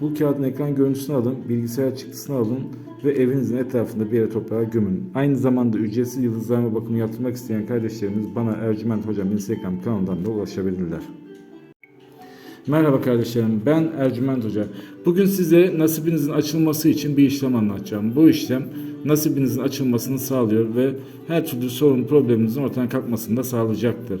Bu kağıdın ekran görüntüsünü alın, bilgisayar çıktısını alın ve evinizin etrafında bir yere toprağa gömün. Aynı zamanda ücretsiz yıldızlarma bakımı yaptırmak isteyen kardeşlerimiz bana Ercüment Hocam Instagram kanalından da ulaşabilirler. Merhaba kardeşlerim, ben Ercüment Hoca. Bugün size nasibinizin açılması için bir işlem anlatacağım. Bu işlem nasibinizin açılmasını sağlıyor ve her türlü sorun probleminizin ortadan kalkmasını da sağlayacaktır.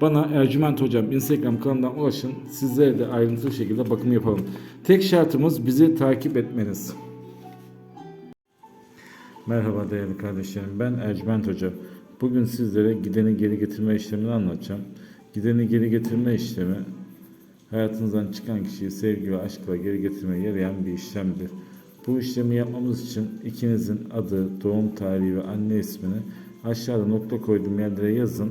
bana Ercüment Hocam Instagram kanalından ulaşın. Sizlere de ayrıntılı şekilde bakım yapalım. Tek şartımız bizi takip etmeniz. Merhaba değerli kardeşlerim. Ben Ercüment Hoca. Bugün sizlere gideni geri getirme işlemini anlatacağım. Gideni geri getirme işlemi hayatınızdan çıkan kişiyi sevgi ve aşkla geri getirmeye yarayan bir işlemdir. Bu işlemi yapmamız için ikinizin adı, doğum tarihi ve anne ismini aşağıda nokta koyduğum yerlere yazın